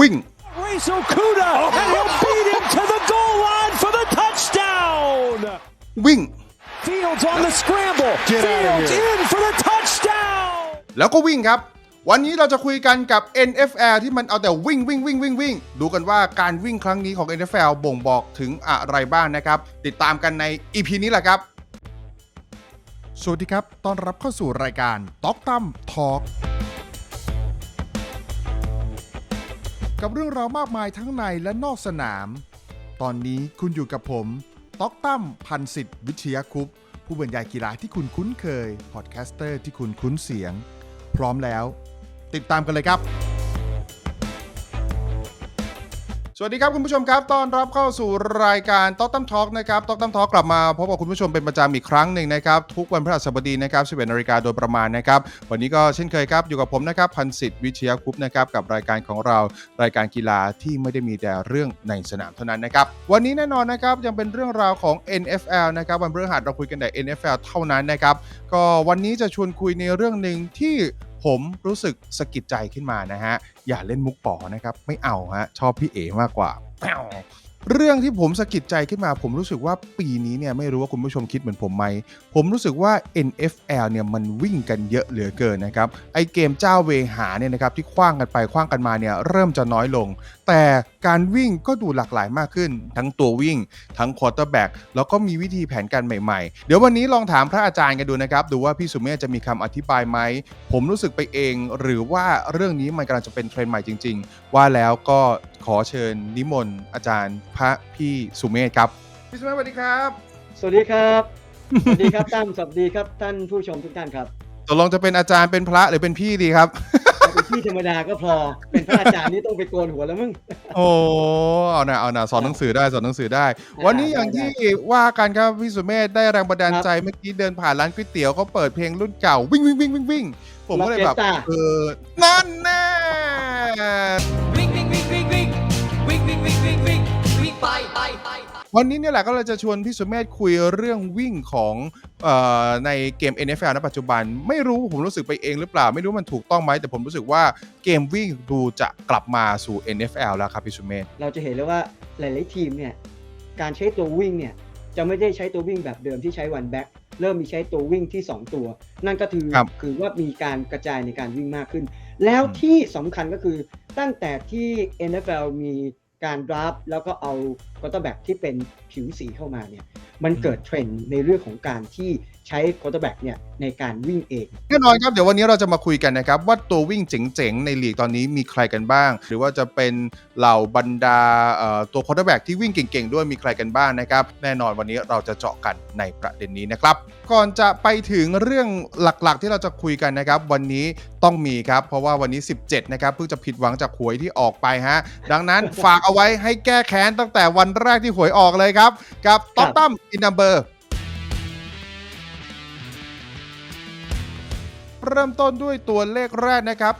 วิ่ง Reese Okuda, and he'll beat him to the goal line for the touchdown. วิ่ง Fields on the scramble. Get outta Fields here. in for the touchdown. แล้วก็วิ่งครับ วันนี้เราจะคุยกันกับ NFL ที่มันเอาแต่วิ่งวิ่งวิ่งวิ่งวิ่ง ดูกันว่าการวิ่งครั้งนี้ของ NFL บ่งบอกถึงอะไรบ้างนะครับ ติดตามกันใน EP นี้แหละครับ สวัสดีครับ ต้อนรับเข้าสู่รายการต็อกตั้มทอล์ก กับเรื่องราวมากมายทั้งในและนอกสนาม ตอนนี้คุณอยู่กับผมต็อกตั้มพันสิทธิ์วิชยาคุปต์ผู้บรรยายกีฬาที่คุณคุ้นเคย พอดแคสเตอร์ที่คุณคุ้นเสียง พร้อมแล้ว ติดตามกันเลยครับ สวัสดีครับคุณผู้ชมครับต้อนรับเข้าสู่รายการต๊อกตั้มทอล์กนะครับต๊อกตั้มทอล์กกลับมาพบกับคุณผู้ชมเป็นประจำอีกครั้งหนึ่งนะครับทุกวันพฤหัสบดีนะครับ11นาฬิกาโดยประมาณนะครับวันนี้ก็เช่นเคยครับอยู่กับผมนะครับพันสิทธิ์วิทยาคุปนะครับกับรายการของเรารายการกีฬาที่ไม่ได้มีแต่เรื่องในสนามเท่านั้นนะครับวันนี้แน่นอนนะครับยังเป็นเรื่องราวของ NFL นะครับวันพฤหัสเราคุยกันแต่ NFL เท่านั้นนะครับก็วันนี้จะชวนคุยในเรื่องหนึ่งที่ ผมรู้สึกสะกิดใจขึ้นมานะฮะ อย่าเล่นมุกป๋อนะครับ ไม่เอาฮะ ชอบพี่เอมากกว่า เรื่องที่ผมสะกิดใจขึ้นมา ผมรู้สึกว่าปีนี้เนี่ยไม่รู้ว่าคุณผู้ชมคิดเหมือนผมไหม ผมรู้สึกว่า NFL เนี่ยมันวิ่งกันเยอะเหลือเกินนะครับ ไอเกมเจ้าเวหาเนี่ยนะครับที่คว้างกันไปคว้างกันมาเนี่ยเริ่มจะน้อยลง แต่การวิ่งก็ดูหลากหลายมากขึ้น ทั้งตัววิ่ง ทั้งควอเตอร์แบ็กแล้วก็มีวิธีแผนการใหม่ๆ เดี๋ยววันนี้ลองถามพระอาจารย์กันดูนะครับ ดูว่าพี่สุเมธจะมีคำอธิบายไหม ผมรู้สึกไปเอง หรือว่าเรื่องนี้มันกำลังจะเป็นเทรนด์ใหม่จริงๆ ว่าแล้วก็ขอเชิญนิมนต์อาจารย์พระพี่สุเมธครับ พี่สุเมธสวัสดีครับ สวัสดีครับ สวัสดีครับตั้มสวัสดีครับท่านผู้ชมทุกท่านครับตกลงจะเป็นอาจารย์เป็นพระหรือเป็นพี่ดีครับถ้าเป็นพี่ธรรมดาก็พอเป็นพระอาจารย์นี่ต้องไปโกนหัวแล้วมึงโอ้เอาหน่ะเอาหน่ะสอนหนังสือได้สอนหนังสือได้ วันนี้อย่างที่ว่ากันครับพี่สุเมธได้แรงบันดาลใจเมื่อกี้เดินผ่านร้านก๋วยเตี๋ยวเขาเปิดเพลงรุ่นเก่าวิ่งวิ่งวิ่งวิ่งวิ่ง ผมก็เลยแบบล็อกเก็ตตาเออนั่นแน่วิ่งวิ่งวิ่งวิ่งวิ่งวิ่งวิ่งวิ่งวิ่งวิ่งวิ่งไปไปไปไปวันนี้เนี่ยแหละก็เลยจะชวนพี่สุเมธคุยเรื่องวิ่งของเอ่อในเกม NFL ณปัจจุบัน ไม่รู้ผมรู้สึกไปเองหรือเปล่า ไม่รู้มันถูกต้องไหมแต่ผมรู้สึกว่าเกมวิ่งดูจะกลับมาสู่ NFL แล้วครับพี่สุเมธเราจะเห็นเลยว่าหลาย ๆ ทีมเนี่ยการใช้ตัววิ่งเนี่ย จะไม่ได้ใช้ตัววิ่งแบบเดิมที่ใช้วันแบ็กเริ่มมีใช้ตัววิ่งที่ 2 ตัว นั่นก็คือครับคือว่ามีการกระจายในการวิ่งมากขึ้น แล้วอืม ที่สำคัญก็คือตั้งแต่ที่ NFL มีการดราฟแล้วก็เอาคอร์เตอร์แบ็กที่เป็นผิวสีเข้ามาเนี่ยมันเกิดเทรนด์ในเรื่องของการที่ใช้คอร์เตอร์แบ็กเนี่ยในการวิ่งเองแน่นอนครับ เดี๋ยววันนี้เราจะมาคุยกันนะครับ ว่าตัววิ่งเจ๋งๆ ในลีกตอนนี้มีใครกันบ้าง หรือว่าจะเป็นเหล่าบรรดาเอ่อตัวคอร์เตอร์แบ็กที่วิ่งเก่งๆ ด้วยมีใครกันบ้างนะครับ แน่นอนวันนี้เราจะเจาะกันในประเด็นนี้นะครับ ก่อนจะไปถึงเรื่องหลักๆ ที่เราจะคุยกันนะครับ วันนี้ต้องมีครับ เพราะว่าวันนี้ 17 นะครับเพิ่งจะผิดหวังจากหวยที่ออกไปฮะดังนั้นฝากเอาไว้ให้แก้แค้นตั้งแต่วันแรกที่หวยออกเลยครับ กับต๊อกตั้มอินนัมเบอร์ เริ่มต้นด้วยตัวเลขแรกนะครับ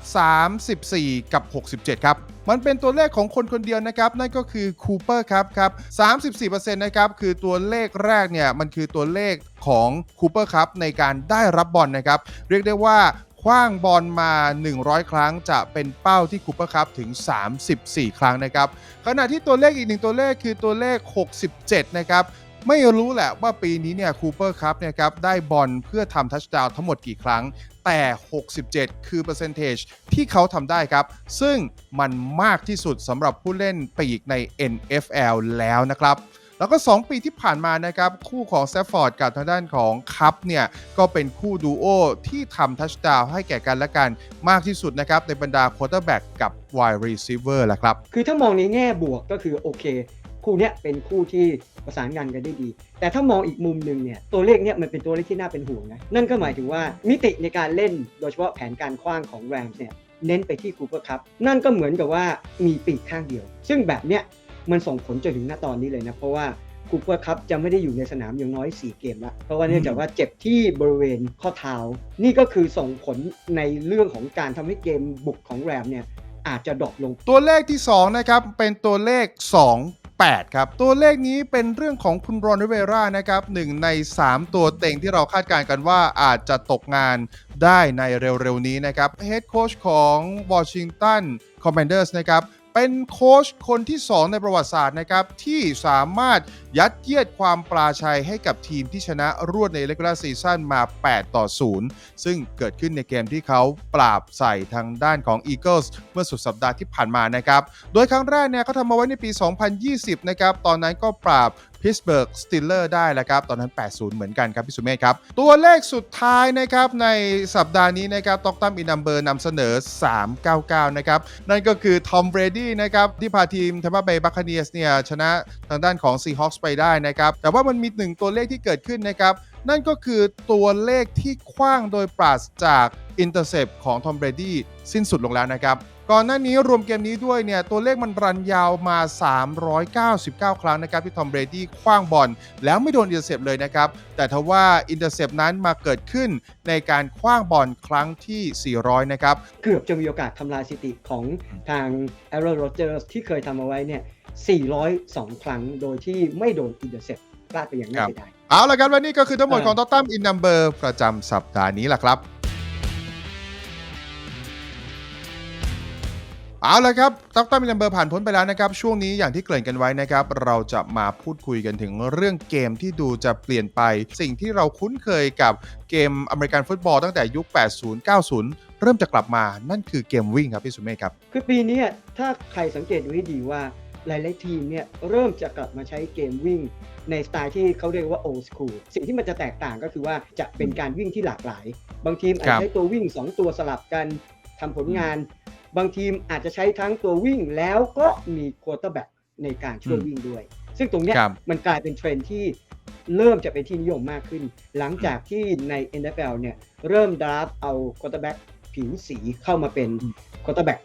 34 กับ 67 ครับมันเป็นตัวเลขของคนคนเดียวนะครับ นั่นก็คือคูเปอร์ครับครับ34%นะครับคือตัวเลขแรกเนี่ย มันคือตัวเลขของคูเปอร์ครับในการได้รับบอลนะครับ เรียกได้ว่า คว้างบอลมา 100 ครั้งจะเป็นเป้าที่คูเปอร์ครับถึง 34 ครั้งนะครับ ขณะที่ตัวเลขอีกหนึ่งตัวเลขคือตัวเลข 67 นะครับ ไม่รู้แหละว่าปีนี้เนี่ยคูเปอร์ครับเนี่ยครับได้บอลเพื่อทำทัชดาวทั้งหมดกี่ครั้ง แต่ 67 คือเปอร์เซนเทจที่เขาทำได้ครับ ซึ่งมันมากที่สุดสำหรับผู้เล่นปีกใน NFL แล้วนะครับ แล้วก็ 2 ปีที่ผ่านมานะครับ คู่ของแซฟฟอร์ดกับทางด้านของคัพเนี่ย ก็เป็นคู่ดูโอที่ทำทัชดาวให้แก่กันและกันมากที่สุดนะครับ ในบรรดาควอเตอร์แบ็กกับวายรีเซิเวอร์แหละครับ คือถ้ามองในแง่บวกก็คือโอเค คู่เนี้ยเป็นคู่ที่ประสานงานกันได้ดี แต่ถ้ามองอีกมุมหนึ่งเนี่ยตัวเลขเนี่ยมันเป็นตัวเลขที่น่าเป็นห่วงนะนั่นก็หมายถึงว่ามิติในการเล่นโดยเฉพาะแผนการคว้างของแรมเนี่ยเน้นไปที่คูเปอร์คัพนั่นก็เหมือนกับว่ามีปีกข้างเดียว ซึ่งแบบเนี้ย มันส่งผลจนถึงณตอนนี้เลยนะ เพราะว่าคูเปอร์คัพจะไม่ได้อยู่ในสนามอย่างน้อย 4 เกมละเพราะว่าเนื่องจากว่าเจ็บที่บริเวณข้อเท้า นี่ก็คือส่งผลในเรื่องของการทำให้เกมบุกของแรมเนี่ยอาจจะดรอปลง ตัวเลขที่ 2 นะครับ เป็นตัวเลข 28 ครับ ตัวเลขนี้เป็นเรื่องของคุณรอนริเวรานะครับหนึ่งใน 3 ตัวเต็งที่เราคาดการณ์กันว่าอาจจะตกงานได้ในเร็วๆนี้นะครับเฮดโค้ชของ Washington Commanders นะครับ เป็นโค้ชคนที่ 2 ในประวัติศาสตร์นะครับ ที่สามารถยัดเยียดความปลาชัยให้กับทีมที่ชนะรวดในเลกลาซีซั่นมา 8 ต่อ 0 ซึ่งเกิดขึ้นในเกมที่เขาปราบใส่ทางด้านของ Eagles เมื่อสุดสัปดาห์ที่ผ่านมานะครับ โดยครั้งแรกเนี่ยเขาทำมาไว้ในปี 2020 นะครับ ตอนนั้นก็ปราบ Pittsburgh Steelers ได้แล้วครับ ตอนนั้น 8-0 เหมือนกันครับพี่สุเมธครับ ตัวเลขสุดท้ายนะครับในสัปดาห์นี้นะครับตอกตัมอินัมเบอร์นำเสนอ 399 นะครับ นั่นก็คือทอมเบรดี้นะครับที่พาทีม Tampa Bay Buccaneers เนี่ยชนะทางด้านของ Seahawks ไปได้นะครับ แต่ว่ามันมีหนึ่งตัวเลขที่เกิดขึ้นนะครับนั่นก็คือตัวเลขที่คว้างโดยปราศจากอินเตอร์เซปของทอมเบรดี้สิ้นสุดลงแล้วนะครับ ก่อนหน้านี้รวมเกมนี้ด้วยเนี่ยตัวเลขมันรันยาวมา 399 ครั้งนะครับที่ทอมเบรดี้คว้างบอลแล้วไม่โดนอินเตอร์เซปเลยนะครับ แต่ทว่าอินเตอร์เซปนั้นมาเกิดขึ้นในการคว้างบอลครั้งที่ 400 นะครับ เกือบจะมีโอกาสทำลายสถิติของทาง Aaron Rodgers ที่เคยทำเอาไว้เนี่ย 402 ครั้งโดยที่ไม่โดนอินเตอร์เซปพลาดไปอย่างน่าเสียดายเอาละครับและนี่ก็คือทั้งหมดเออของตอตตัมอินนัมเบอร์ประจำสัปดาห์นี้แหละครับ เอาละครับตอตตัมอินนัมเบอร์ผ่านพ้นไปแล้วนะครับ ช่วงนี้อย่างที่เกริ่นกันไว้นะครับ เราจะมาพูดคุยกันถึงเรื่องเกมที่ดูจะเปลี่ยนไป สิ่งที่เราคุ้นเคยกับเกมอเมริกันฟุตบอลตั้งแต่ยุค 80 90 เริ่มจะกลับมานั่นคือเกมวิ่งครับพี่สุเมฆครับ คือปีนี้ถ้าใครสังเกตดูให้ดีว่าหลาย ๆ ทีมเนี่ยเริ่มจะกลับมาใช้เกมวิ่ง ในสไตล์ที่เขาเรียกว่า old school สิ่งที่มันจะแตกต่างก็คือว่าจะเป็นการวิ่งที่หลากหลาย บางทีมอาจครัจะบใช้ตัววิ่ง 2 ตัวสลับกันทำผลงาน บางทีมอาจจะใช้ทั้งตัววิ่งแล้วก็มี quarterback ในการช่วยวิ่งด้วย ซึ่งตรงเนี้ยครับมันกลายเป็นเทรนด์ที่เริ่มจะเป็นที่นิยมมากขึ้น หลังจากที่ใน NFL เนี่ยเริ่มดราฟเอา quarterback ผิวสีเข้ามาเป็นอืม quarterback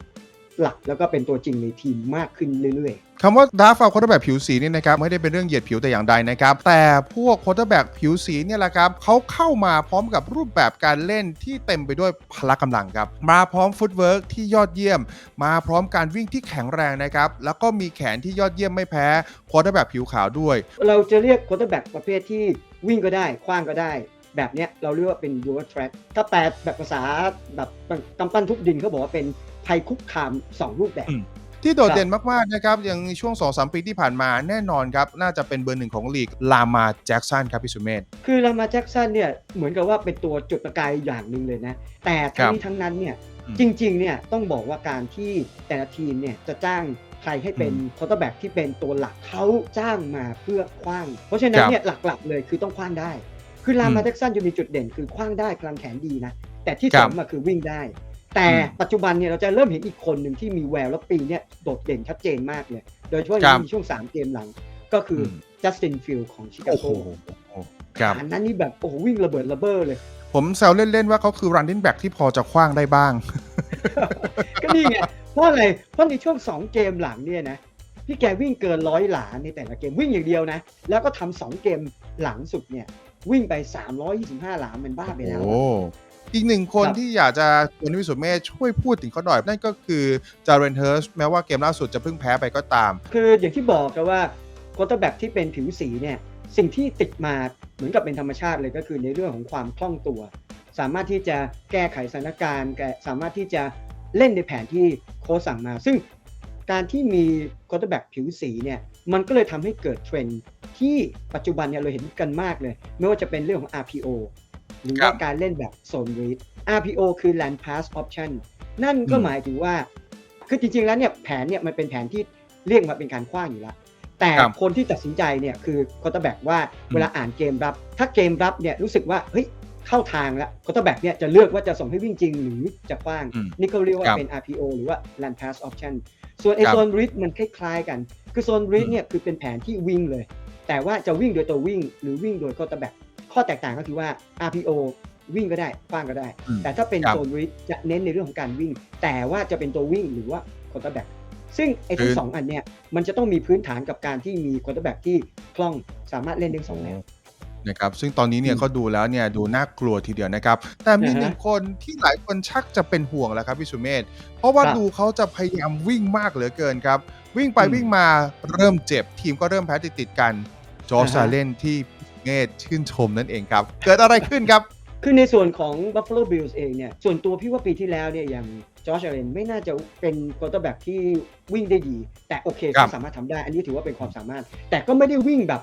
หลักแล้วก็เป็นตัวจริงในทีมมากขึ้นเรื่อยคำว่าดาร์ฟาวโคตรแบบผิวสีนี่นะครับไม่ได้เป็นเรื่องเหยียดผิวแต่อย่างใดนะครับ แต่พวกโคตรแบบผิวสีเนี่ยแหละครับเขาเข้ามาพร้อมกับรูปแบบการเล่นที่เต็มไปด้วยพละกำลังครับ มาพร้อมฟุตเวิร์กที่ยอดเยี่ยม มาพร้อมการวิ่งที่แข็งแรงนะครับ แล้วก็มีแขนที่ยอดเยี่ยมไม่แพ้โคตรแบบผิวขาวด้วยๆเราจะเรียก quarterback ประเภทที่วิ่งก็ได้คว้างก็ได้แบบเนี้ยเราเรียกว่าเป็น dual track ถ้าแปลแบบภาษาแบบกำปั้นทุบดินเขาบอกว่าเป็น ภัยคุกคาม 2 รูปแบบอืมที่โดดเด่นมากๆนะครับอย่างในช่วง 2-3 ปีที่ผ่านมาแน่นอนครับ น่าจะเป็นเบอร์หนึ่งของลีกลามาแจ็กสันครับพี่สุเมธคือลามาแจ็กสันเนี่ยเหมือนกับว่าเป็นตัวจุดประกายอย่างหนึ่งเลยนะ แต่ทั้งนี้ทั้งนั้นเนี่ยอืมจริงๆเนี่ยต้องบอกว่าการที่แต่ละทีมเนี่ยจะจ้างใครให้เป็นอืมคอร์เตอร์แบ็กที่เป็นตัวหลักเขาจ้างมาเพื่อคว้าง เพราะฉะนั้นครับเนี่ยหลักๆเลยคือต้องคว้างได้ คือลาอืมามแจ็กสันจะมีจุดเด่นคือคว้างได้กลางแขนดีนะ แต่ที่ครัสบมมาคือวิ่งได้ แต่อืมปัจจุบันเนี่ยเราจะเริ่มเห็นอีกคนหนึ่งที่มีแววแล้วปีเนี่ยโดดเด่นชัดเจนมากเลย โดยเฉพาะอครัย่างบในช่วง 3 เกมหลังก็คืออมจัสตินฟิลของชิคาโอ้โหโกครับอันนั้นนี่แบบโอ้โหวิ่งระเบิดระเบ้อเลย ผมแซวเล่น ๆ ว่าเขาคือ running back ที่พอจะคว้างได้บ้าง ก็นี่ไง เพราะอะไร เพราะในช่วง 2 เกมหลังเนี่ยนะ พี่แกวิ่งเกินร้อยหลาในแต่ละเกมวิ่งอย่างเดียวนะ แล้วก็ทำสองเกมหลังสุดเนี่ย วิ่งไป 325 หลามันบ้าไปแล้วโอ้อีกหนึ่งคนครับ ที่อยากจะชวนพี่สุเมธช่วยพูดถึงเขาหน่อย นั่นก็คือจาเรนเฮิร์สแม้ว่าเกมล่าสุดจะเพิ่งแพ้ไปก็ตาม คืออย่างที่บอกกันว่าโคตรแบ็กที่เป็นผิวสีเนี่ยสิ่งที่ติดมาเหมือนกับเป็นธรรมชาติเลยก็คือในเรื่องของความคล่องตัว สามารถที่จะแก้ไขสถานการณ์แกสามารถที่จะเล่นในแผนที่โค้ชสั่งมา ซึ่งการที่มีโคตรแบ็กผิวสีเนี่ยมันก็เลยทำให้เกิดเทรนด์ที่ปัจจุบันเนี่ยเราเห็นกันมากเลย ไม่ว่าจะเป็นเรื่องของ RPO หรือครัว่าบการเล่นแบบโซน read RPO คือ land pass option นั่นก็อืมหมายถึงว่า คือจริง ๆ แล้วเนี่ยแผนเนี่ยมันเป็นแผนที่เรียกมาเป็นการคว้างอยู่แล้ว แต่ครับคนที่ตัดสินใจเนี่ยคือคอร์เตอร์แบ็กว่าอืมเวลาอ่านเกมรับ ถ้าเกมรับเนี่ยรู้สึกว่าเฮ้ยเข้าทางแล้วคอร์เตอร์แบ็กเนี่ยจะเลือกว่าจะส่งให้วิ่งจริงหรือจะคว้างอืมนี่เขาเรียกว่าครับเป็น RPO หรือว่า land pass option ส่วนไอครับโซน read มันคล้ายๆกัน คือโซน read เนี่ยคือเป็นแผนที่วิ่งเลย แต่ว่าจะวิ่งโดยตัววิ่ง หรือวิ่งโดยคอร์เตอร์แบ็ก ข้อแตกต่างก็คือว่า RPO วิ่งก็ได้คว้างก็ได้อืมแต่ถ้าเป็นครับโซน read จะเน้นในเรื่องของการวิ่ง แต่ว่าจะเป็นตัววิ่งหรือว่าคอร์เตอร์แบ็กซึ่งไอ้ทั้คืงอสองอันเนี่ยมันจะต้องมีพื้นฐานกับการที่มีคอร์เตอร์แบ็กที่คล่องสามารถเล่นได้สองแนวนะครับซึ่งตอนนี้เนี่ยอืมเขาดูแล้วเนี่ยดูน่ากลัวทีเดียวนะครับ แต่มีอ่าฮะหนึ่งคนที่หลายคนชักจะเป็นห่วงแล้วครับพี่สุเมธเพราะว่าครับดูเขาจะพยายามวิ่งมากเหลือเกินครับ วิ่งไปอืมวิ่งมาเริ่มเจ็บทีมก็เริ่มแพ้ติดๆกันจอร์จอ่าฮะซาเลนที่ พี่สุเมธชื่นชมนั่นเองครับ เกิดอะไรขึ้นครับ คือในส่วนของ Buffalo Bills เองเนี่ย ส่วนตัวพี่ว่าปีที่แล้วเนี่ยอย่างจอร์จเรนไม่น่าจะเป็นควอเตอร์แบ็กที่วิ่งได้ดี แต่โอเคครัเขาบสามารถทำได้ อันนี้ถือว่าเป็นความสามารถ แต่ก็ไม่ได้วิ่งแบบ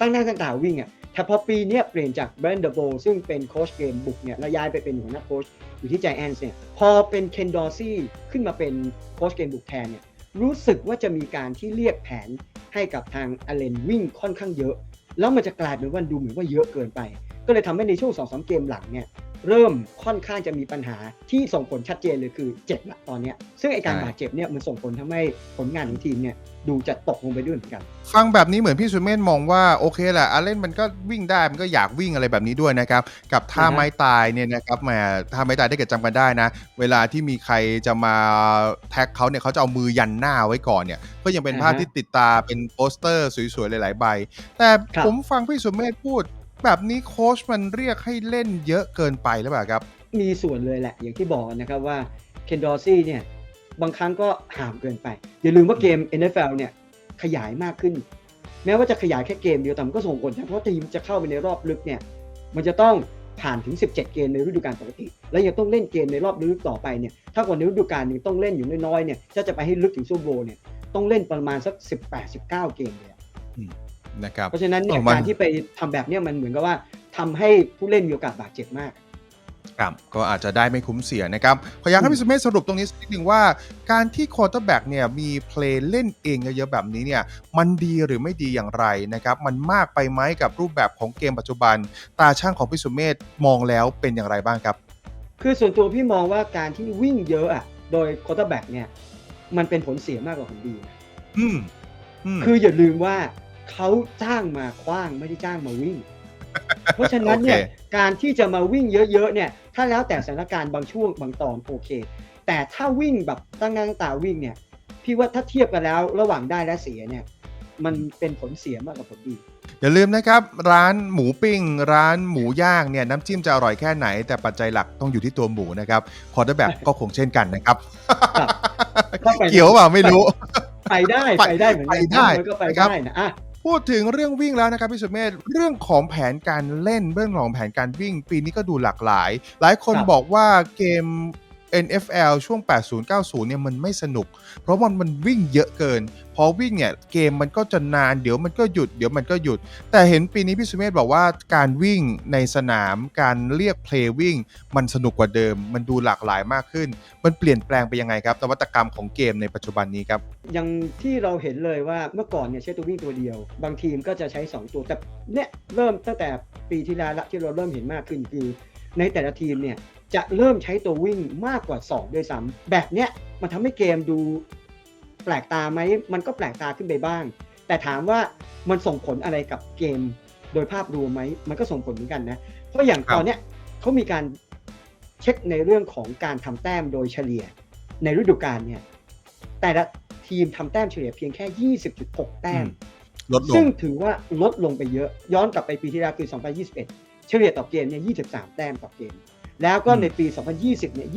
ตั้งหน้าตั้งตาวิ่งอะแต่พอปีเนี้ยเปลี่ยนจากแบรนด์เดอร์โบซึ่งเป็นโค้ชเกมบุกเนี่ยแล้วย้ายไปเป็นหัวหน้าโค้ชอยู่ที่ใจแอนส์เนี่ย พอเป็นเคนดอร์ซี่ขึ้นมาเป็นโค้ชเกมบุกแทนเนี่ยรู้สึกว่าจะมีการที่เรียกแผนให้กับทางอเลนวิ่งค่อนข้างเยอะ แล้วมันจะกลายเป็นว่าดูเหมือนว่าเยอะเกินไป ก็เลยทำให้ในช่วง2อสเกมหลังเนี่ยเริ่มค่อนข้างจะมีปัญหาที่ส่งผลชัดเจนเลยคือเจ็บละตอนเนี้ยซึ่งไอการใช่บาดเจ็บเนี่ยมันส่งผลทำให้ผลงานของทีมเนี่ยดูจะตกลงไปด้วยเหมือนกันฟังแบบนี้เหมือนพี่สุเมธมองว่าโอเคแหละอาเล่นมันก็วิ่งได้มันก็อยากวิ่งอะไรแบบนี้ด้วยนะครับ กับท่าอ่าฮะไม้ตายเนี่ยนะครับแหมท่าไม้ตายได้เกิดจำกันได้นะ เวลาที่มีใครจะมาแท็กเขาเนี่ยเขาจะเอามือยันหน้าไว้ก่อนเนี่ย ก็ยังเป็นภาพที่ติดตาเป็นโปสเตอร์สวยๆหลายๆใบ แต่ครับผมฟังพี่สุเมธพูด แบบนี้โค้ชมันเรียกให้เล่นเยอะเกินไปหรือเปล่าครับ มีส่วนเลยแหละ อย่างที่บอกนะครับว่าเคนดอร์ซี่เนี่ยบางครั้งก็ห่ามเกินไป อย่าลืมว่าเกม NFL เนี่ยขยายมากขึ้น แม้ว่าจะขยายแค่เกมเดียวแต่มันก็ส่งผลนะเพราะทีมจะเข้าไปในรอบลึกเนี่ยมันจะต้องผ่านถึง 17 เกมในฤดูกาลปกติ แล้วยังต้องเล่นเกมในรอบลึกต่อไปเนี่ยถ้าก่อนในฤดูกาลหนึงต้องเล่นอยู่น้อยๆเนี่ยถ้าจะไปให้ลึกถึงซูเปอร์โบว์เนี่ยต้องเล่นประมาณสัก 18-19 เกมเลยอะ นะครับเพราะฉะนั้นเนี่ยเออมันการที่ไปทำแบบเนี้ยมันเหมือนกับว่าทำให้ผู้เล่นมีโอกาสบาดเจ็บมากครับก็อาจจะได้ไม่คุ้มเสียนะครับขออยากให้พี่สุเมธสรุปตรงนี้สักนิดหนึ่งว่า การที่ควอเตอร์แบ็กเนี่ยมีเพลย์เล่นเองเยอะๆแบบนี้เนี่ยมันดีหรือไม่ดีอย่างไรนะครับมันมากไปไหมกับรูปแบบของเกมปัจจุบัน ตาช่างของพี่สุเมธมองแล้วเป็นอย่างไรบ้างครับ คือส่วนตัวพี่มองว่าการที่วิ่งเยอะอะโดยค q u เตอร์แบ็กเนี่ยมันเป็นผลเสียมากกว่าผลดีนะอืมอืมคืออย่าลืมว่า เขาจ้างมาคว้างไม่ได้จ้างมาวิ่ง เพราะฉะนั้นเนี่ยโอเคการที่จะมาวิ่งเยอะๆเนี่ย ถ้าแล้วแต่สถานการณ์บางช่วงบางตอนโอเค แต่ถ้าวิ่งแบบตั้งหน้าตั้งตาวิ่งเนี่ย พี่ว่าถ้าเทียบกันแล้วระหว่างได้และเสียเนี่ย มันเป็นผลเสียมากกว่าผลดีอย่าลืมนะครับ ร้านหมูปิ้ง ร้านหมูย่างเนี่ยน้ำจิ้มจะอร่อยแค่ไหน แต่ปัจจัยหลักต้องอยู่ที่ตัวหมูนะครับควอเตอร์แบ็กก็คงเช่นกันนะครับครับก็ไปเกี่ยวเปล่าไม่รู้ ไปได้ไปไปได้เหมือนกัไปได้มันก็ไปนะครับได้นะอะ พูดถึงเรื่องวิ่งแล้วนะครับพี่สุเมธเรื่องของแผนการเล่นเรื่องของแผนการวิ่ง ปีนี้ก็ดูหลากหลาย หลายคนครับ บอกว่าเกม NFL ช่วง 80-90 เนี่ยมันไม่สนุก เพราะมันมันวิ่งเยอะเกิน พอวิ่งเนี่ยเกมมันก็จะนานเดี๋ยวมันก็หยุดเดี๋ยวมันก็หยุด แต่เห็นปีนี้พี่สุเมธบอกว่าการวิ่งในสนามการเรียกเพลย์วิ่งมันสนุกกว่าเดิม มันดูหลากหลายมากขึ้น มันเปลี่ยนแปลงไปยังไงครับนวัตกรรมของเกมในปัจจุบันนี้ครับอย่างที่เราเห็นเลยว่าเมื่อก่อนเนี่ยใช้ตัววิ่งตัวเดียว บางทีมก็จะใช้ 2 ตัวแต่เนี่ยเริ่มตั้งแต่ปีที่แล้วละที่เราเริ่มเห็นมากขึ้นคือในแต่ละทีมเนี่ย จะเริ่มใช้ตัววิ่งมากกว่า 2 ด้วยซ้ำแบบเนี้ยมันทำให้เกมดูแปลกตาไหม มันก็แปลกตาขึ้นไปบ้าง แต่ถามว่ามันส่งผลอะไรกับเกมโดยภาพรวมไหม มันก็ส่งผลเหมือนกันนะ เพราะอย่างครับตอนเนี้ยเขามีการเช็คในเรื่องของการทำแต้มโดยเฉลี่ย ในฤดูกาลเนี่ย แต่ละทีมทำแต้มเฉลี่ยเพียงแค่ 20.6 แต้มลดลซึ่งงถือว่าลดลงไปเยอะ ย้อนกลับไปปีที่แล้วคือ 2021 เฉลี่ยต่อเกมเนี่ย 23 แต้มต่อเกม แล้วก็ในปี 2020 เนี่ย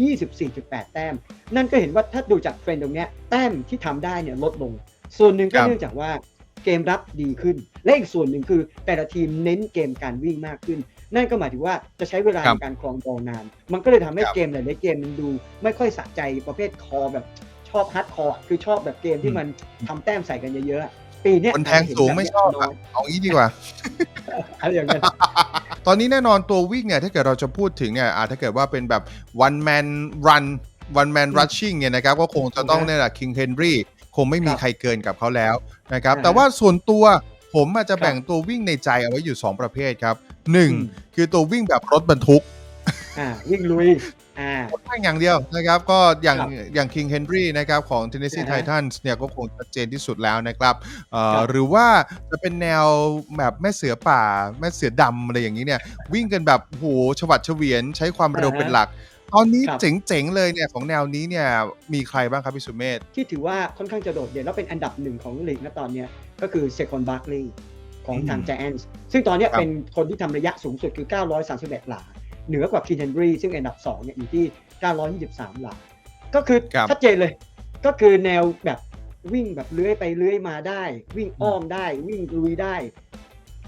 24.8 แต้ม นั่นก็เห็นว่าถ้าดูจากเทรนด์ตรงเนี้ยแต้มที่ทำได้เนี่ยลดลง ส่วนหนึ่งก็ครับเนื่องจากว่าเกมรับดีขึ้น และอีกส่วนหนึ่งคือแต่ละทีมเน้นเกมการวิ่งมากขึ้น นั่นก็หมายถึงว่าจะใช้เวลาครัในบการครองบอลนาน มันก็เลยทำให้ครับเกมหลายๆเกมมันดู ไม่ค่อยสะใจประเภทคอแบบชอบฮาร์ดคอร์คือชอบแบบเกมที่มันทำแต้มใส่กันเยอะๆ ปีเนี้ยคนแทงสูงไม่ชอบอะเอางี้ดีกว่าอะไรอย่างเงี้ยตอนนี้แน่นอนตัววิ่งเนี่ยถ้าเกิดเราจะพูดถึงเนี่ยอ่าถ้าเกิดว่าเป็นแบบ one man run one man อืม rushing เนี่ยนะครับก็คงจะต้องอืมเนี่ยแหละ King Henry คงไม่มีครับใครเกินกับเขาแล้วนะครับอ่าแต่ว่าส่วนตัวผมอาจจะครับแบ่งตัววิ่งในใจเอาไว้อยู่ 2 ประเภทครับอืม1คือตัววิ่งแบบรถบรรทุก อ่าวิ่งลุยอ่าแค่อย่างเดียวนะครับ ก็อย่างครับอย่าง King Henry นะครับของ Tennessee อ่าฮะ Titans เนี่ยก็คงชัดเจนที่สุดแล้วนะครับเอ่อครับหรือว่าจะเป็นแนวแบบแม่เสือป่า แม่เสือดำอะไรอย่างนี้เนี่ย วิ่งกันแบบโหชวัดเฉวียนใช้ความเร็วอ่าฮะเป็นหลักตอนนี้ครับเจ๋งๆเลยเนี่ยของแนวนี้เนี่ยมีใครบ้างครับพี่สุเมธที่ถือว่าค่อนข้างจะโดดเด่นแล้วเป็นอันดับหนึ่งของลีกนะตอนเนี้ยก็คือเซคอนบาร์ l ลีของทางอืม Giants ซึ่งตอนเนี้ยครับเป็นคนที่ทำระยะสูงสุดคือ 931 หลา เหนือกว่าคีนเทนบรีซึ่งอันดับ2เนี่ยอยู่ที่ 923 หลาก็คือครับชัดเจนเลย ก็คือแนวแบบวิ่งแบบเลื้อยไปเลื้อยมาได้ วิ่งอ้อมได้ วิ่งลุยได้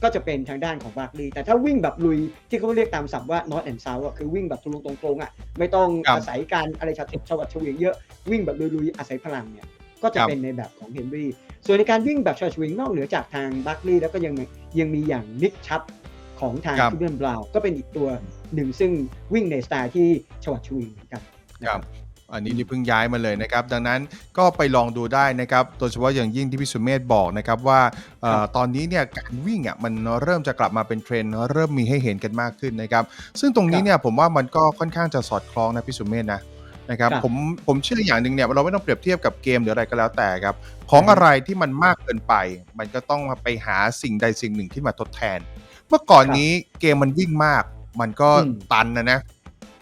ก็จะเป็นทางด้านของบาร์คลีย์แต่ถ้าวิ่งแบบลุยที่เขาเรียกตามศัพท์ว่า north and south อะคือวิ่งแบบทะลุตรงๆอะไม่ต้องครับอาศัยการอะไรชาติชวัดเฉวียงเยอะวิ่งแบบลุยๆอาศัยพลังเนี่ยก็จะครับเป็นในแบบของเฮนรี่ส่วนในการวิ่งแบบชวัดเฉวียงนอกเหนือจากทางบาร์คลีย์แล้วก็ยังมียังมีอย่างนิกชับ ของทางครับคิเบนบราวน์ก็เป็นอีกตัวหนึ่งซึ่งวิ่งในสไตล์ที่ชวัดเฉวียงเหมือนกันนะคครัรับบอันนี้นี่เพิ่งย้ายมาเลยนะครับ ดังนั้นก็ไปลองดูได้นะครับโดยเฉพาะอย่างยิ่งที่พี่สุเมธบอกนะครับว่าเอ่อครับตอนนี้เนี่ยการวิ่งอะมันเริ่มจะกลับมาเป็นเทรนด์เริ่มมีให้เห็นกันมากขึ้นนะครับ ซึ่งตรงนี้เนี่ยผมว่ามันก็ค่อนข้างจะสอดคล้องนะพี่สุเมธนะนะครับครับผมผมเชื่ออย่างหนึ่งเนี่ยเราไม่ต้องเปรียบเทียบกับเกมหรืออะไรก็แล้วแต่ครับ ของอะไรที่มันมากเกินไป มันก็ต้องไปหาสิ่งใดสิ่งหนึ่งที่มาทดแทน เมื่อก่อนนี้เกมมันวิ่งมาก มันก็อืมตันนะนะ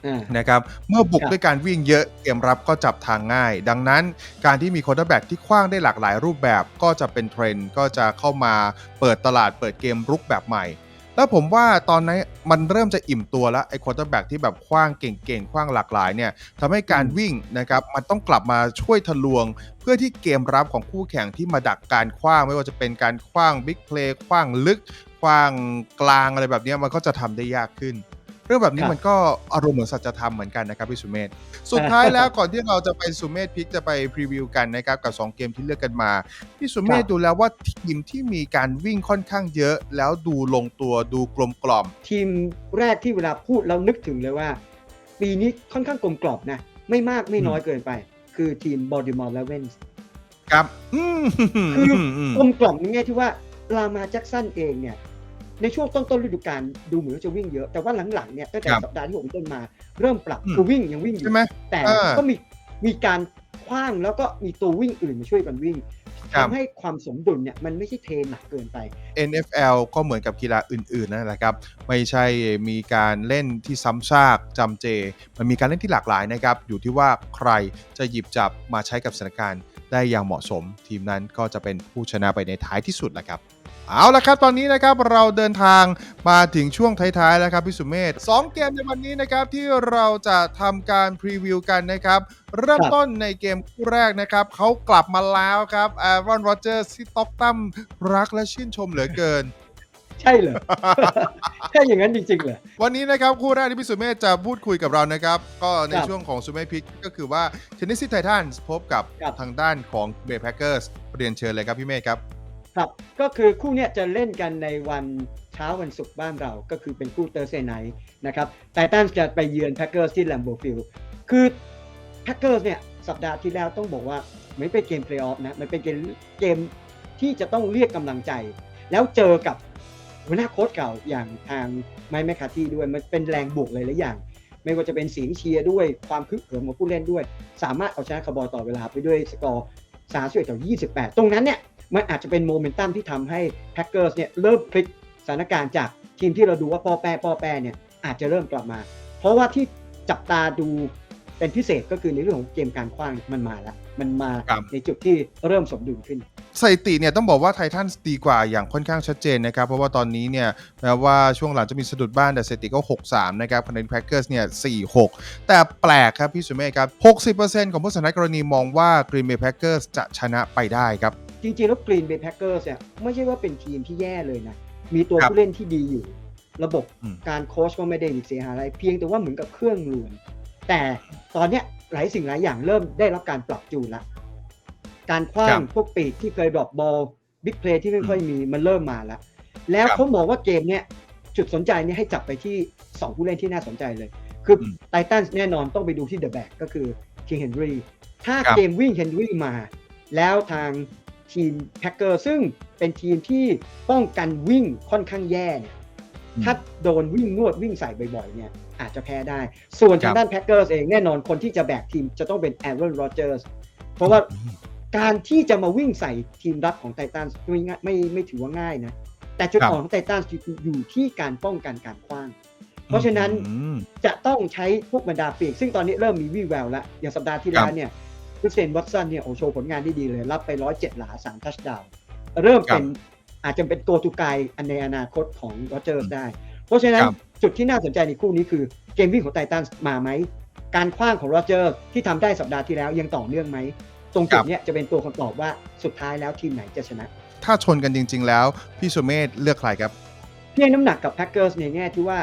อ่านะครับเมื่อบุกครับด้วยการวิ่งเยอะเกมรับก็จับทางง่าย ดังนั้นการที่มีค u ร์ r แบ็กที่คว้างได้หลากหลายรูปแบบก็จะเป็นเทรนด์ก็จะเข้ามาเปิดตลาดเปิดเกมรุกแบบใหม่ แล้วผมว่าตอนนี้มันเริ่มจะอิ่มตัวแล้วไอ้ค u ร์ r แบ็กที่แบบคว้างเก่งๆคว้างหลากหลายเนี่ยทำให้การวิ่งนะครับมันต้องกลับมาช่วยทะลวง เพื่อที่เกมรับของคู่แข่งที่มาดักการคว้างไม่ว่าจะเป็นการคว้างบิ๊กเพลย์คว้างลึก คว้างกลางอะไรแบบเนี้ยมันก็จะทำได้ยากขึ้น เรื่องแบบนี้ครับมันก็อารมณ์เหมือนสัจธรรมเหมือนกันนะครับพี่สุเมธสุดท้ายแล้วก่อนที่เราจะไปสุเมธพิกจะไปพรีวิวกันนะครับกับ 2 เกมที่เลือกกันมาพี่สุเมธครับดูแล้วว่าทีมที่มีการวิ่งค่อนข้างเยอะ แล้วดูลงตัวดูกลมกล่อม ทีมแรกที่เวลาพูดแล้วนึกถึงเลยว่า ปีนี้ค่อนข้างกลมกล่อมนะไม่มากไม่น้อยเกินไป คือทีมบอ l ิมอร์เลเวนส์ครับอืมคือมกลมกล่อมในแง่ที่ว่าลามาแจ็กสันเองเนี่ย ในช่วงต้นต้นๆฤดูกาลดูเหมือนว่าจะวิ่งเยอะแต่ว่าหลังๆเนี่ยตั้งแต่ครับสัปดาห์ที่หกเป็นต้นมาเริ่มปรับอืมคือวิ่งยังวิ่งอยู่ใช่ไหมแต่เออก็มีมีการคว้างแล้วก็มีตัววิ่งอื่นมาช่วยกันวิ่งครับทำให้ความสมดุลเนี่ยมันไม่ใช่เทหนักเกินไป NFL ก็เหมือนกับกีฬาอื่นๆนั่นแหละครับ ไม่ใช่มีการเล่นที่ซ้ำซากจำเจ มันมีการเล่นที่หลากหลายนะครับ อยู่ที่ว่าใครจะหยิบจับมาใช้กับสถานการณ์ได้อย่างเหมาะสม ทีมนั้นก็จะเป็นผู้ชนะไปในท้ายที่สุดแหละครับ เอาละครับตอนนี้นะครับเราเดินทางมาถึงช่วงท้ายๆแล้วครับพี่สุเมธสองเกมในวันนี้นะครับที่เราจะทำการพรีวิวกันนะครับ เริ่มครับต้นในเกมคู่แรกนะครับเขากลับมาแล้วครับแอรอนโรเจอร์ที่ต็อกตั้มรักและชื่นชมเหลือเกิน ใช่เหรอ ใช่อย่างนั้นจริงๆเหรอ วันนี้นะครับคู่แรกที่พี่สุเมธจะพูดคุยกับเรานะครับ ก็ในครับช่วงของสุเมธพิกก็คือว่าเทนนิสซีไททันพบกับครับ ทางด้านของเบย์แพคเกอร์สเรียนเชิญเลยครับพี่เมธครับ ครับ ก็คือคู่เนี้ยจะเล่นกันในวันเช้าวันศุกร์บ้านเรา ก็คือเป็นคู่เตอร์เซนไนนะครับไททันจะไปเยือนแพ็กเกอร์สที่แลมโบฟิลคือแพ็กเกอร์สเนี่ยสัปดาห์ที่แล้วต้องบอกว่าไม่เป็นเกมเพลย์ออฟนะ มันเป็นเกมเกมที่จะต้องเรียกกำลังใจ แล้วเจอกับหัวหน้าโค้ชเก่าอย่างทางไมค์แมคคาที่ด้วย มันเป็นแรงบวกเลยหลายอย่าง ไม่ว่าจะเป็นเสียงเชียร์ด้วยความคึกเขิมของผู้เล่นด้วย สามารถเอาชนะคาร์บอยต่อเวลาไปด้วยสกอร์ 31ต่อ28 ตรงนั้นเนี่ย มันอาจจะเป็นโมเมนตัมที่ทำให้แพ็กเกอร์สเนี่ยเริ่มพลิกสถานการณ์จากทีมที่เราดูว่าปอแปรปอแปรเนี่ยอาจจะเริ่มกลับมา เพราะว่าที่จับตาดูเป็นพิเศษก็คือในเรื่องของเกมการคว้างมันมาแล้วมันมาครับในจุดที่เริ่มสมดุลขึ้นสถิติเนี่ยต้องบอกว่าไททันดีกว่าอย่างค่อนข้างชัดเจนนะครับ เพราะว่าตอนนี้เนี่ยแม้ว่าช่วงหลังจะมีสะดุดบ้านแต่สถิติก็ 6-3 นะครับคะแนนแพ็กเกอร์สเนี่ย4-6 แต่แปลกครับพี่สุเมธครับ 60%ของผู้สนับกรณีมองว่ากรีนเบย์แพ็กเกอร์สจะชนะไปได้ครับ จริงๆ แล้วกรีนเบย์แพ็กเกอร์สเนี่ยไม่ใช่ว่าเป็นทีมที่แย่เลยนะ มีตัวครับผู้เล่นที่ดีอยู่ ระบบอืมการโค้ชก็ไม่ได้เสียหายอะไรเพียงแต่ว่าเหมือนกับเครื่องลวน แต่ตอนเนี้ยหลายสิ่งหลายอย่างเริ่มได้รับการปรับจูนละการคว้าครังบพวกปีกที่เคยดรอปบอลบิ๊กเพลย์ที่ไม่ค่อยมีมันเริ่มมาแล้ว แล้วครับเขาบอกว่าเกมเนี้ยจุดสนใจเนี่ยให้จับไปที่ 2 ผู้เล่นที่น่าสนใจเลย คืออมไททันแน่นอนต้องไปดูที่เดอะแบ็กก็คือคิงเฮนรี่ถ้าครับเกมวิ่งเฮนรี่มา แล้วทาง ทีมแพ็กเกอร์ซึ่งเป็นทีมที่ป้องกันวิ่งค่อนข้างแย่เนี่ยถ้าโดนวิ่งนวดวิ่งใส่บ่อยๆเนี่ยอาจจะแพ้ได้ ส่วนครัทาบงด้านแพ็กเกอร์เองแน่นอนคนที่จะแบกทีมจะต้องเป็นแอรอนโรเจอร์สเพราะว่าการที่จะมาวิ่งใส่ทีมรับของไททันไม่ง่ายไม่ไม่ถือว่าง่ายนะ แต่จุดครับอ่อนของไททันอยู่ที่การป้องกันการคว้าง เพราะฉะนั้นอืมจะต้องใช้พวกบรรดาปีก ซึ่งตอนนี้เริ่มมีวี่แววแล้ว อย่างสัปดาห์ที่แล้วเนี่ย คริสเซนวัตสันเนี่ยโอ้โชว์ผลงานที่ดีเลย รับไป 107 หลา 3 ทัชดาวน์เริ่มเป็นอาจจะเป็นตัวตูไกอันในอนาคตของโรเจอร์สได้ เพราะฉะนั้นครับจุดที่น่าสนใจในคู่นี้คือเกมวิ่งของไททันมาไหม การคว้างของโรเจอร์ที่ทำได้สัปดาห์ที่แล้วยังต่อเนื่องไหม ตรงจุดเนี้ยจะเป็นตัวคำตอบว่าสุดท้ายแล้วทีมไหนจะชนะ ถ้าชนกันจริง ๆ แล้ว พี่สุเมธเลือกใครครับพี่ให้น้ำหนักกับแพ็กเกอร์สในแง่ที่ว่า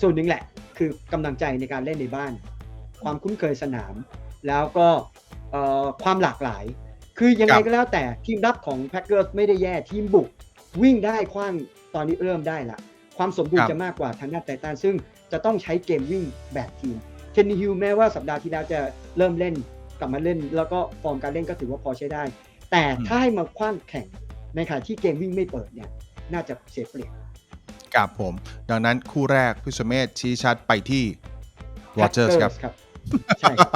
ส่วนหนึ่งแหละ คือกำลังใจในการเล่นในบ้าน ความคุ้นเคยสนาม แล้วก็เอ่อความหลากหลาย คือยังไงครับก็แล้วแต่ทีมรับของแพ็กเกอร์สไม่ได้แย่ทีมบุก วิ่งได้คว้างตอนนี้เริ่มได้ละ ความสมบูรครัณ์บจะมากกว่าทางด้านไททันซึ่งจะต้องใช้เกมวิ่งแบบทีมเคนนีฮิลแม้ว่าสัปดาห์ที่แล้วจะเริ่มเล่นกลับมาเล่น แล้วก็ฟอร์มการเล่นก็ถือว่าพอใช้ได้ แต่ถ้าให้มาคว้างแข่งในขณะที่เกมวิ่งไม่เปิดเนี่ยน่าจะเสียเปรียบกับผม ดังนั้นคู่แรกพี่สุเมธชี้ชัดไปที่วอเจอร์สครับครับ ใช่ครับ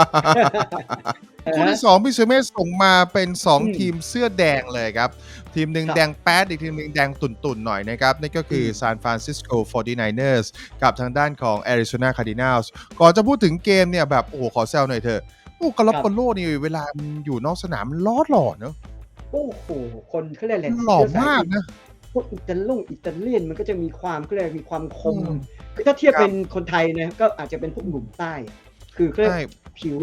คู่ที่สองพี่สุเมธส่งมาเป็นอืม2ทีมเสื้อแดงเลยครับ ทีมหนึ่งครับแดงแป๊ดอีกทีมหนึ่งแดงตุ่นๆหน่อยนะครับ นั่นก็คือม San Francisco 49ers กับทางด้านของ Arizona Cardinals ก่อนจะพูดถึงเกมเนี่ยแบบ โอ้โหขอแซวหน่อยเถอะโอ้กาลาครับโปโลนี่เวลามันอยู่นอกสนามมันล้อหล่อเนอะโอ้โห คนเขาเรียกอะไรมันหล่อมากนะ พวกอิตาลงอิตาเลียนมันก็จะมีความเขาเรียกมีความคม อืม คือถ้าเทียบครับ เป็นคนไทยนะก็อาจจะเป็นพวกหนุ่มใต้ คือเขาเรียกใช่ผิว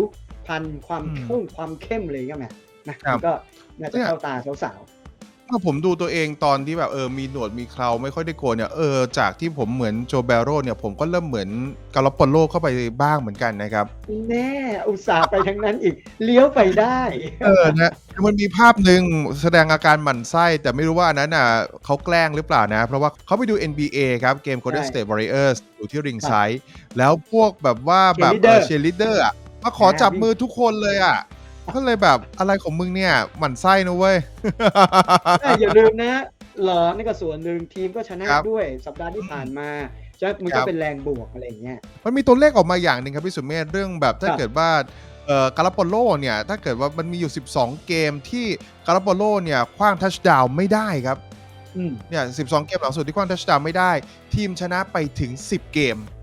พันธุ์ความอืมเข้มความเข้มเลยก็แม่นะครับมันก็น่าจะเนี่ยเข้าตาสาวเมื่อผมดูตัวเองตอนที่แบบ เออ มีหนวดมีเคราไม่ค่อยได้โกนเนี่ย เออ จากที่ผมเหมือนโจเบโรเนี่ย ผมก็เริ่มเหมือนกาลาโปโลเข้าไปบ้างเหมือนกันนะครับๆแน่ อุตส่าห์ไปทางนั้นอีก เลี้ยวไปได้ เออนะคือมันมีภาพหนึ่งแสดงอาการหมั่นไส้ แต่ไม่รู้ว่าอันนั้นน่ะเขาแกล้งหรือเปล่านะ เพราะว่าเขาไปดู NBA ครับเกม Golden ใช่ State Warriors อยู่ที่ริงไซด์แล้วพวกแบบว่าแบบ Cheerleader เชียร์ลีดเดอร์อะมาขอจับมือทุกคนเลยอะ ก็เลยแบบอะไรของมึงเนี่ยหมั่นไส้นะเว้ย แต่อย่าลืมนะหลอนี่ก็ส่วนหนึ่งทีมก็ชนะครับ ด้วยสัปดาห์ที่ผ่านมาจะมันครัก็บเป็นแรงบวกอะไรอย่างเงี้ย มันมีตัวเลขออกมาอย่างหนึ่งครับพี่สุเมธเรื่องแบบถ้าครับ เกิดว่าเอ่อกาลาโปโลเนี่ยถ้าเกิดว่ามันมีอยู่ 12 เกมที่กาลาโปโลเนี่ยคว้างทัชดาวน์ไม่ได้ครับอืมเนี่ย12 เกมหลังสุดที่คว้างทัชดาวน์ไม่ได้ ทีมชนะไปถึง 10 เกมใช่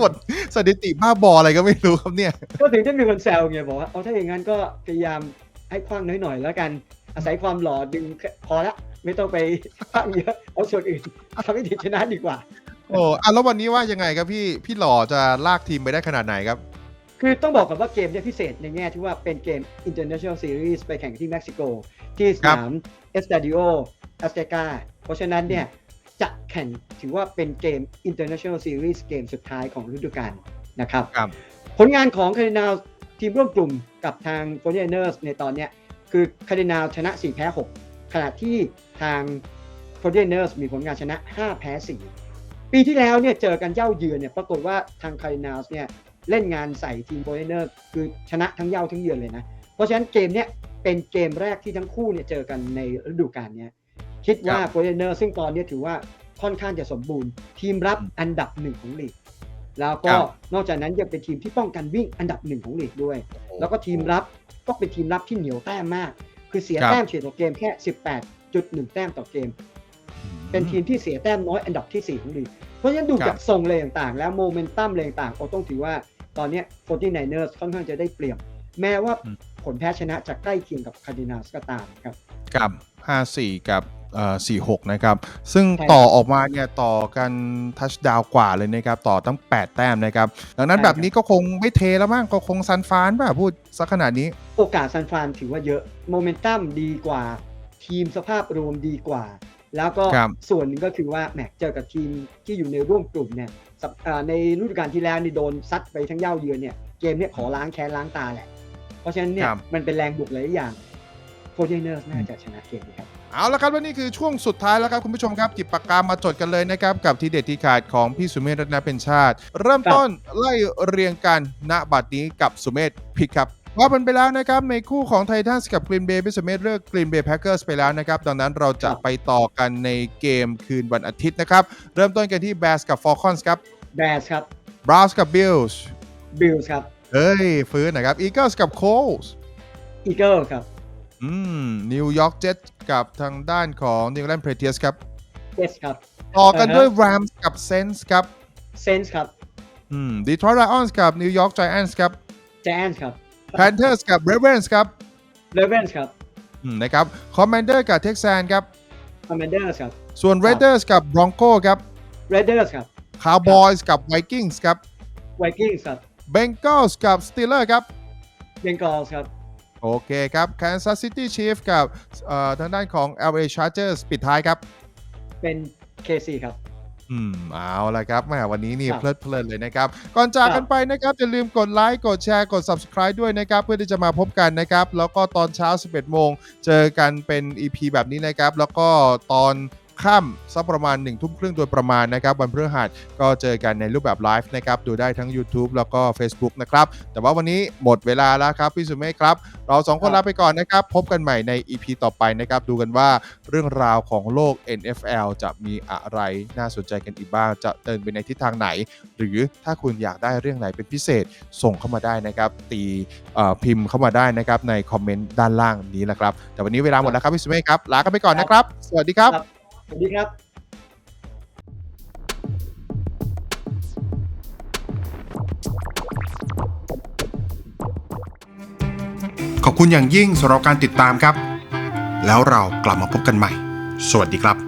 กดสถิติบ้าบออะไรก็ไม่รู้ครับเนี่ย ก็ถึงจะมีคนแซวไงบอกว่าเอาถ้าอย่างนั้นก็พยายามให้คว้างน้อยๆแล้วกัน อาศัยความหล่อดึงแค่พอละ ไม่ต้องไปคว้างเยอะเอาส่วนอื่นทำให้ทีมชนะดีกว่า โอ้อะแล้ววันนี้ว่ายังไงครับพี่พี่หล่อจะลากทีมไปได้ขนาดไหนครับ คือต้องบอกก่อนว่าเกมเนี่ยพิเศษในแง่ที่ว่าเป็นเกม International Series ไปแข่งที่เม็กซิโก ที่สนามเอสตาดิโออสเตกาเพราะฉะนั้นเนี่ย จะแข่งถือว่าเป็นเกม International Series เกมสุดท้ายของฤดูกาลนะครับครับผลงานของคาร์ดินาลทีมร่วมกลุ่มกับทาง f o r t i n e r s ในตอนเนี้ยคือคาร์ดินาลชนะ 4 แพ้ 6 ขณะที่ทาง f o r t i n e r s มีผลงานชนะ 5 แพ้ 4 ปีที่แล้วเนี่ยเจอกันเย่าเยือนเนี่ยปรากฏว่าทางคาร์ดินาลเนี่ยเล่นงานใส่ทีม f o r t i n e r s คือชนะทั้งเย่าทั้งเยือนเลยนะ เพราะฉะนั้นเกมเนี้ยเป็นเกมแรกที่ทั้งคู่เนี่ยเจอกันในฤดูกาลเนี้ย คิดว่าครับ f o r t i n e r s ซึ่งตอนเนี้ยถือว่าค่อนข้างจะสมบูรณ์ ทีมรับอันดับหนึ่งของลีกแล้วก็ครับนอกจากนั้นยังเป็นทีมที่ป้องกันวิ่งอันดับหนึ่งของลีกด้วย แล้วก็ทีมรับก็เป็นทีมรับที่เหนียวแต้มมาก คือเสียครับแต้มเฉลี่ยต่อเกมแค่ 18.1 แต้มต่อเกม เป็นทีมที่เสียแต้มน้อยอันดับที่ 4 ของลีก เพราะฉะนั้นดูครับจากทรงเลยต่างๆ แล้วโมเมนตัมเลยต่างๆเราต้องถือว่าตอนเนี้ย 49ers ค่อนข้างจะได้เปรียบ แม้ว่าอืมผลแพ้ชนะจะใกล้เคียงกับ Cardinals ก็ตามครับ กับ 54 กับเอ่อ 46 นะครับ ซึ่งใช่ต่อออกมาเนี่ยต่อกันทัชดาวกว่าเลยนะครับ ต่อตั้ง 8 แต้มนะครับ ดังนั้นใช่แบบนี้ก็คงไม่เทแล้วมั้งก็คงซันฟานป่ะพูดสักขนาดนี้ โอกาสซันฟรานถือว่าเยอะ โมเมนตัมดีกว่า ทีมสภาพรวมดีกว่า แล้วก็ครับส่วนหนึ่งก็คือว่าแหมเจอกับทีมที่อยู่ในร่วมกลุ่มเนี่ยสัปอ่าในฤดูกาลที่แล้วนี่โดนซัดไปทั้งเย่าเยือนเนี่ยเกมเนี่ยขอล้างแค้นล้างตาแหละ เพราะฉะนั้นเนี่ยครับมันเป็นแรงบวกหลายอย่าง โฟร์เนอร์น่าจะชนะเกมนี้ครับเอาละครับและนี่คือช่วงสุดท้ายแล้วครับคุณผู้ชมครับจิบปากกามาจดกันเลยนะครับ กับทีเด็ดทีขาดของพี่สุเมธรัตนเป็นชาติ เริ่มต้นไล่เรียงกันณบัดนี้กับสุเมธพิกครับว่ามันไปแล้วนะครับ ในคู่ของไททันส์กับกรีนเบย์พี่สุเมธเลือกกรีนเบย์แพคเกอร์สไปแล้วนะครับ ดังนั้นเราจะครับไปต่อกันในเกมคืนวันอาทิตย์นะครับ เริ่มต้นกันที่แบสกับฟอร์คอนส์ครับแบสครับบราวส์กับบิลส์บิลส์ครับเฮ้ย ฟื้นนะครับอีเกิลส์กับโคลส์อีเกิลครับ อืมนิวยอร์กเจ็ตกับทางด้านของนิวแลนด์เพรเทียสครับเ s สครับ ต่อกันอ่าฮะด้วยแรมส์กับเซนส์ครับ เซนส์ครับ อืมดีทรอยต์ไลออนส์กับนิวยอร์กไจแอนท์ครับ แจนส์ครับ แพนเทอร์สกับเรเวนส์ครับ เลเวนส์ครับอืมนะครับคอมมานเดอร์กับเท็กซันครับ คอมมานเดอร์สครับ ส่วนครับเรเดอร์สกับบรองโกครับเรเดอร์สครับ คาวบอยส์กับไวกิ้งส์ครับไวกิ้งส์ครับ เบงก l ลส์กับสตีลเลอร์ครับ เบงกอลส์ครับ โอเคครับ Kansas City Chiefs กับเอ่อทางด้านของ LA Chargers ปิดท้ายครับ เป็น KC ครับอืมเอาละครับแหมวันนี้นี่ครับเพลิดเพลินเลยนะครับ ก่อนจากครับกันไปนะครับ อย่าลืมกดไลค์กดแชร์กด Subscribe ด้วยนะครับ เพื่อที่จะมาพบกันนะครับ แล้วก็ตอนเช้า 11 โมง เจอกันเป็น EP แบบนี้นะครับ แล้วก็ตอน ค่ำสักประมาณ1ทุ่มครึ่งโดยประมาณนะครับ วันพฤหัสก็เจอกันในรูปแบบไลฟ์นะครับ ดูได้ทั้ง YouTube แล้วก็ Facebook นะครับ แต่ว่าวันนี้หมดเวลาแล้วครับ พี่สุเมฆครับ เราสองคนครับลาไปก่อนนะครับ พบกันใหม่ใน EP ต่อไปนะครับ ดูกันว่าเรื่องราวของโลก NFL จะมีอะไรน่าสนใจกันอีกบ้าง จะเดินไปในทิศทางไหน หรือถ้าคุณอยากได้เรื่องไหนเป็นพิเศษส่งเข้ามาได้นะครับ ตีเอ่อพิมพ์เข้ามาได้นะครับในคอมเมนต์ด้านล่างนี้แหละครับแต่วันนี้เวลาหมดแล้วครับพี่สุเมฆครับลากันไปก่อนนะครับ สวัสดีครับครับ สวัสดีครับขอบคุณอย่างยิ่งสำหรับการติดตามครับ แล้วเรากลับมาพบกันใหม่ สวัสดีครับ